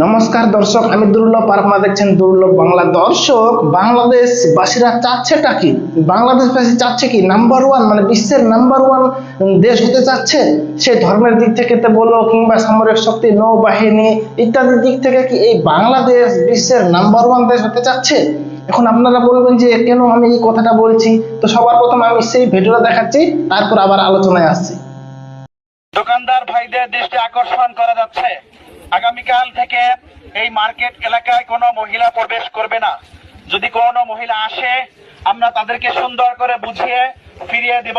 নমস্কার দর্শক, আমি দুর্লভ পারমা দেখছেন, দুর্লভ বাংলা দর্শক। বাংলাদেশ বাসীরা চাচ্ছেটা কি? বাংলাদেশ বাসী চাচ্ছে কি নাম্বার ওয়ান মানে বিশ্বের নাম্বার ওয়ান দেশ হতে চাচ্ছে? সে ধর্মের দিক থেকে তো বলো কিংবা সামরিক শক্তি, নৌবাহিনী ইত্যাদি দিক থেকে কি এই বাংলাদেশ বিশ্বের নাম্বার ওয়ান দেশ হতে চাচ্ছে? এখন আপনারা বলবেন যে, কেন আমি এই কথাটা বলছি? তো সবার প্রথম আমি সেই ভিডিওটা দেখাচ্ছি, তারপর আবার আলোচনায় আসছি। দোকানদার ভাইদের দৃষ্টি আকর্ষণ করা যাচ্ছে। আগামীকাল থেকে এই মার্কেট এলাকায় কোনো মহিলা প্রবেশ করবে না। যদি কোনো মহিলা আসে, আমরা তাদেরকে সুন্দর করে বুঝিয়ে ফিরিয়ে দিব।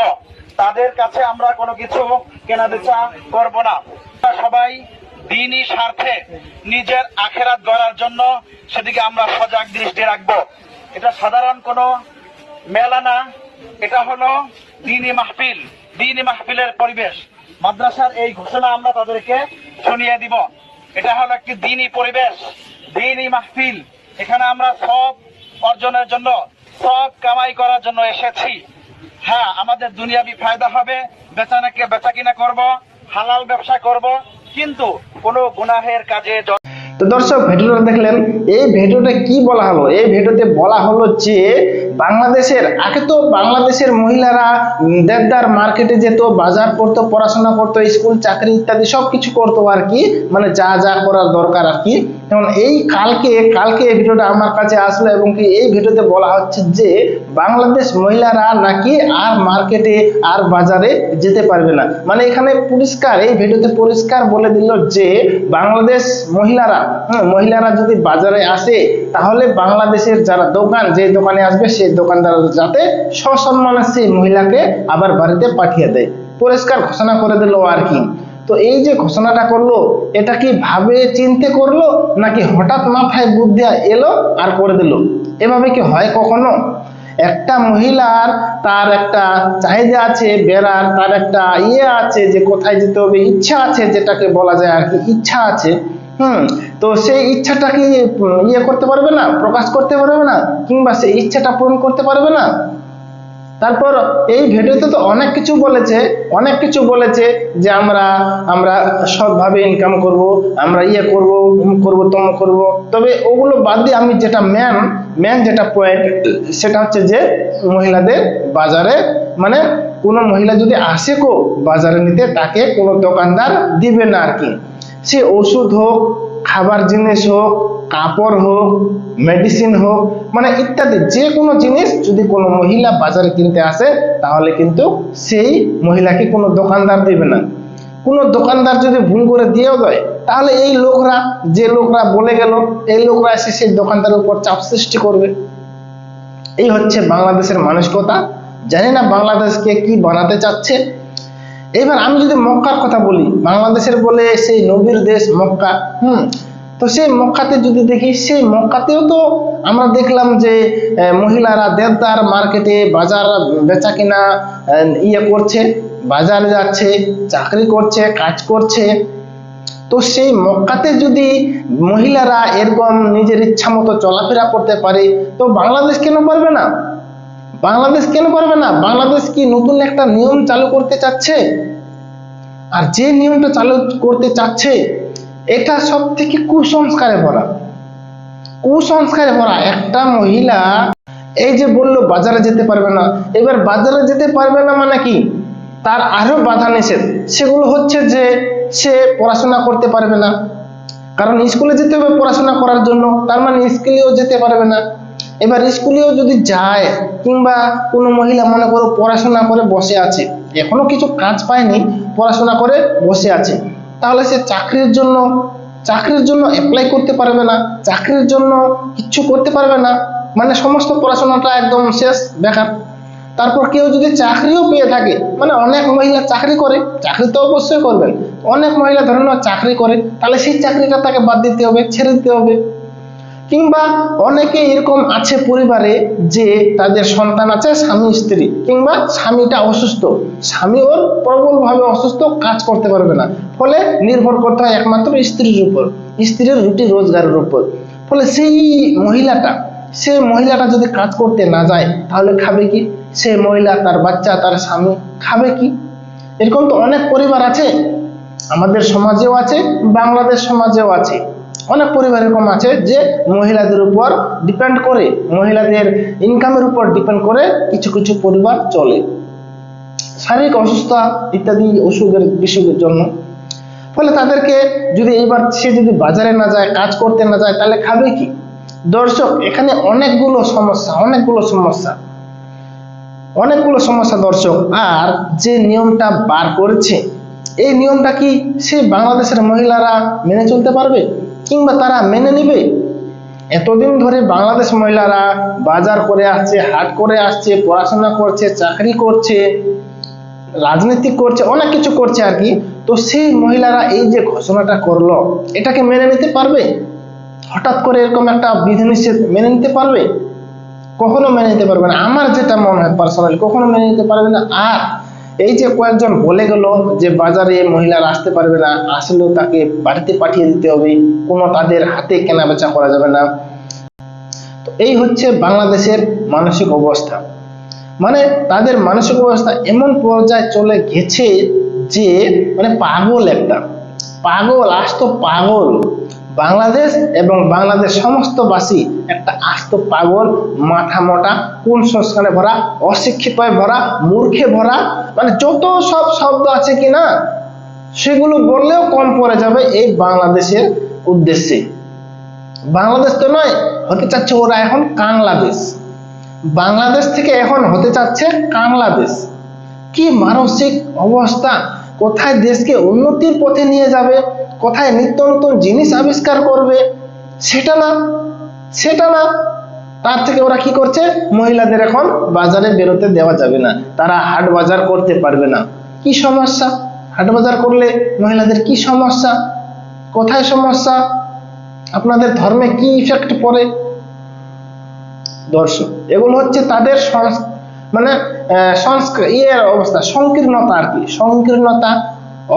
তাদের কাছে আমরা কোনো কিছু কেনা বেচা করব না। সবাই দিনই স্বার্থে নিজের আখেরাত গড়ার জন্য সেদিকে আমরা সজাগ দৃষ্টি রাখব। এটা সাধারণ কোনো মেলা না, এটা হলো দিনী মাহফিল। দিনী মাহফিলের পরিবেশ। মাদ্রাসার এই ঘোষণা আমরা তাদেরকে শুনিয়ে দিব। এটা হলো একটি দিনই পরিবেশ, দিনই মাহফিল। এখানে আমরা সব অর্জনের জন্য, সব কামাই করার জন্য এসেছি। হ্যাঁ আমাদের দুনিয়াবি ফায়দা হবে, বেচানাকে বেচা কিনা করব, হালাল ব্যবসা করব, কিন্তু কোনো গুনাহের কাজে তো দর্শক ভিডিওটা দেখলেন, এই ভিডিওটা কি বলা হলো? এই ভিডিওতে বলা হলো যে বাংলাদেশের, আগে তো বাংলাদেশের মহিলারা দেবদার মার্কেটে যেত, বাজার করতো, পড়াশোনা করতো, স্কুল, চাকরি ইত্যাদি সব কিছু করতো আর কি মানে যা যা করার দরকার আর কি। যেমন এই কালকে কালকে এই ভিডিওটা আমার কাছে আসলো এবং কি এই ভিডিওতে বলা হচ্ছে যে বাংলাদেশ মহিলারা নাকি আর মার্কেটে, আর বাজারে যেতে পারবে না। মানে এখানে পরিষ্কার, এই ভিডিওতে পরিষ্কার বলে দিল যে বাংলাদেশ মহিলারা মহিলারা যদি বাজারে আসে, তাহলে বাংলাদেশের যারা দোকান, যে দোকানে আসবে সেই দোকানদার যাতে সসম্মানে সেই মহিলাকে আবার বাড়িতে পাঠিয়ে দেয়। পরিষ্কার ঘোষণা করে দিল আর কি। তো এই যে ঘোষণাটা করল, এটা কি ভাবে চিনতে করল, নাকি হঠাৎ মাথায় বুদ্ধি এলো আর করে দিল? এভাবে কি হয় কখনো? একটা মহিলার তার একটা চাহিদা আছে, বেড়ার তার একটা ইয়ে আছে যে কোথায় যেতে হবে, ইচ্ছা আছে যেটাকে বলা যায় আর কি, ইচ্ছা আছে। হুম, তো সেই ইচ্ছাটা কি ইয়ে করতে পারবে না, প্রকাশ করতে পারবে না, কিংবা সেই ইচ্ছাটা পূরণ করতে পারবে না? তারপর এই ভিডিওতে তো অনেক কিছু বলেছে, অনেক কিছু বলেছে যে আমরা আমরা সৎভাবে ইনকাম করব, আমরা ইয়ে করব করব, তম করব। তবে ওগুলো বাদ দিয়ে আমি যেটা ম্যান ম্যান যেটা পয়েন্ট সেটা হচ্ছে যে মহিলাদের বাজারে মানে কোনো মহিলা যদি আসে কো বাজারে নিতে, তাকে কোনো দোকানদার দিবে না আর কি। সে ওষুধ হোক, খাবার জিনিস হোক, কাপড় হোক মেডিসিন হোক মানে ইত্যাদি যে কোনো জিনিস যদি কোনো মহিলা বাজারে কিনতে আসে, তাহলে কিন্তু সেই মহিলাকে কোনো দোকানদার দেবে না। কোনো দোকানদার যদি ভুল করে দিয়েও দেয়, তাহলে এই লোকরা, যে লোকরা বলে গেল, এই লোকরা এসে সেই দোকানদারের উপর চাপ সৃষ্টি করবে। এই হচ্ছে বাংলাদেশের মানসিকতা। জানি না বাংলাদেশকে কি বানাতে চাচ্ছে। এবার আমি যদি মক্কার কথা বলি, বাংলাদেশের বলে সেই নবীর দেশ মক্কা, হুম, তো সেই মক্কাতে যদি দেখি, সেই মক্কাতেও তো আমরা দেখলাম যে মহিলারা দেবদার মার্কেটে বাজার বেচা কিনা ইয়ে করছে, বাজারে যাচ্ছে, চাকরি করছে, কাজ করছে। তো সেই মক্কাতে যদি মহিলারা এরকম নিজের ইচ্ছা মতো চলাফেরা করতে পারে, তো বাংলাদেশ কেন পারবে না? বাংলাদেশ কেন পারবে না? বাংলাদেশ কি নতুন একটা নিয়ম চালু করতে চাচ্ছে? আর যে নিয়মটা চালু করতে চাচ্ছে, এটা সব থেকে কুসংস্কারে ভরা। কুসংস্কারে ভরা একটা মহিলা এই যে বলল, বাজারে যেতে পারবে না। এবার বাজারে যেতে পারবে না মানে কি? তার আরও বাধা নিষেধ। সেগুলো হচ্ছে যে সে পড়াশোনা করতে পারবে না। কারণ স্কুলে যেতে হবে পড়াশোনা করার জন্য। তার মানে স্কুলেও যেতে পারবে না। এবার স্কুলেও যদি যায়, কিংবা কোনো মহিলা মনে করো পড়াশোনা করে বসে আছে, এখনও কিছু কাজ পায়নি, পড়াশোনা করে বসে আছে, তাহলে সে চাকরির জন্য চাকরির জন্য অ্যাপ্লাই করতে পারবে না, চাকরির জন্য কিচ্ছু করতে পারবে না মানে সমস্ত পড়াশোনাটা একদম শেষ, বেকার। তারপর কেউ যদি চাকরিও পেয়ে থাকে মানে অনেক মহিলা চাকরি করে, চাকরি তো অবশ্যই করবেন, অনেক মহিলা ধরে চাকরি করে, তাহলে সেই চাকরিটা তাকে বাদ দিতে হবে, ছেড়ে দিতে হবে। কিংবা অনেকে এরকম আছে পরিবারে যে তাদের সন্তান আছে স্বামী স্ত্রী, কিংবা স্বামীটা অসুস্থ, স্বামী ওর প্রবলভাবে অসুস্থ, কাজ করতে পারবে না। ফলে নির্ভর করতে হয় একমাত্র স্ত্রীর উপর, স্ত্রীর রুটি রোজগারের উপর। ফলে সেই মহিলাটা সে মহিলাটা যদি কাজ করতে না যায়, তাহলে খাবে কি? সে মহিলা, তার বাচ্চা, তার স্বামী খাবে কি? এরকম তো অনেক পরিবার আছে, আমাদের সমাজেও আছে, বাংলাদেশ সমাজেও আছে। অনেক পরিবার এরকম আছে যে মহিলাদের উপর ডিপেন্ড করে, মহিলাদের ইনকামের উপর ডিপেন্ড করে কিছু কিছু পরিবার চলে। শারীরিক অসুস্থতা ইত্যাদি অসুখের, বিসুখের জন্য। ফলে তাদেরকে যদি এইবার সে যদি বাজারে না যায়, কাজ করতে না যায়, তাহলে খাবে কি? দর্শক, এখানে অনেকগুলো সমস্যা অনেকগুলো সমস্যা। অনেকগুলো সমস্যা দর্শক, আর যে নিয়মটা বার করেছে এই নিয়মটা কি সে বাংলাদেশের মহিলারা মেনে চলতে পারবে? কিংবা তারা মেনে নেবে? এতদিন ধরে বাংলাদেশ মহিলারা বাজার করে আসছে, হাট করে আসছে, পড়াশোনা করছে, চাকরি করছে, রাজনীতি করছে, অনেক কিছু করছে আর কি। তো সেই মহিলারা এই যে ঘোষণাটা করল, এটাকে মেনে নিতে পারবে? হঠাৎ করে এরকম একটা বিধিনিষেধ মেনে নিতে পারবে? কখনো মেনে নিতে পারবে না। আমার যেটা মনে হয় পার্সোনালি কখনো মেনে নিতে পারবে না। আর এই যে কয়েকজন বলে গেল যে বাজারে মহিলারা আসতে পারবে না, আসলেও তাকে বাড়িতে পাঠিয়ে দিতে হবে, কোনো তাদের হাতে কেনা বেচা করা যাবে না। তো এই হচ্ছে বাংলাদেশের মানসিক অবস্থা। মানে তাদের মানসিক অবস্থা এমন পর্যায়ে চলে গেছে যে মানে পাগল একটা। পাগল, আস্ত পাগল। বাংলাদেশ এবং বাংলাদেশ সমস্ত বাসী একটা আস্ত পাগল, মাথা মোটা, কোন সংস্কারে ভরা অশিক্ষিতয় ভরা, মূর্খে ভরা মানে যত সব শব্দ আছে কি না সেগুলো বললেও কম পড়ে যাবে এই বাংলাদেশের উদ্দেশ্যে। বাংলাদেশ তো নয়, হতে চাচ্ছে ওরা এখন কাংলাদেশ। বাংলাদেশ থেকে এখন হতে চাচ্ছে কাংলাদেশ। কি মানসিক অবস্থা, কোথায় দেশকে উন্নতির পথে নিয়ে যাবে? কোথায় নিত্য নতুন জিনিস আবিষ্কার করবে। সেটা না সেটা না। তার থেকে ওরা কি করছে? মহিলাদের এখন বাজারে বেরোতে দেওয়া যাবে না। তারা হাট বাজার করতে পারবে না। কি সমস্যা? হাট বাজার করলে মহিলাদের কি সমস্যা? কোথায় সমস্যা? আপনাদের ধর্মে কি ইফেক্ট পড়ে? দর্শক, এগুলো হচ্ছে তাদের মানে সংস্কার ইয়ের অবস্থা। সংকীর্ণতা আর কি। সংকীর্ণতা,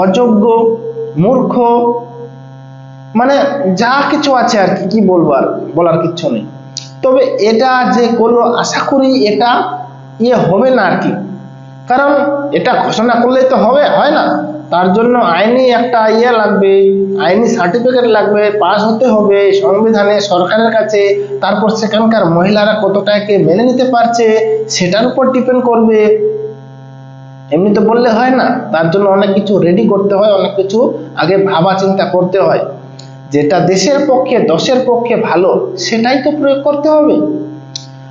অযোগ্য মূর্খ মানে যা কিছু আছে আর কি কি বলব আর বলার কিচ্ছু নেই। তবে এটা যে করল, আশা করি এটা ইয়ে হবে না আর কি। কারণ এটা ঘোষণা করলেই তো হবে, হয় না? তার জন্য আইনি একটা ইয়ে লাগবে, আইনি সার্টিফিকেট লাগবে পাস হতে হবে সংবিধানে, সরকারের কাছে। তারপর সেখানকার মহিলারা কতটাকে মেনে নিতে পারছে, সেটার উপর ডিপেন্ড করবে। এমনি তো বললে হয় না। তার জন্য অনেক কিছু রেডি করতে হয়, অনেক কিছু আগে ভাবা চিন্তা করতে হয়। যেটা দেশের পক্ষে, দশের পক্ষে ভালো, সেটাই তো প্রয়োগ করতে হবে।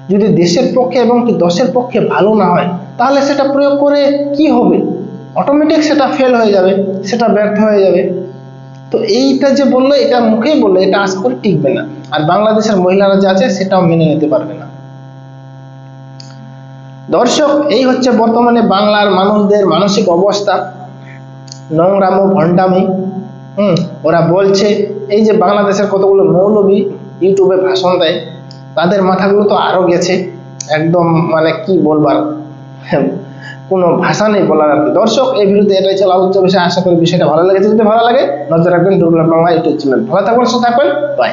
যদি দেশের পক্ষে এবং কি দশের পক্ষে ভালো না হয়, তাহলে সেটা প্রয়োগ করে কি হবে? অটোমেটিক সেটা ফেল হয়ে যাবে, সেটা ব্যর্থ হয়ে যাবে। তো এইটা যে বলল, এটা মুখেই বলল, এটা আজ করে টিকবে না। আর বাংলাদেশের মহিলারা যে আছে সেটাও মেনে নিতে পারবে না। দর্শক, এই হচ্ছে বর্তমানে বাংলার মানুষদের মানসিক অবস্থা। নোংরামো, ভণ্ডামি, হুম, ওরা বলছে, এই যে বাংলাদেশের কতগুলো মৌলবী ইউটিউবে ভাষণ দেয়, তাদের মাথাগুলো তো আরও গেছে। একদম মানে কি বলবার, কোনো ভাষা নেই বলার আর কি। দর্শক এই ভিডিওতে এটাই ছিল আলোচ্য বিষয়। আশা করি বিষয়টা ভালো লেগেছে। যদি ভালো লাগে, নজর রাখবেন দুর্লভ বাংলা ইউটিউব চ্যানেল। ভালো থাকবেন সুস্থ থাকবেন বাই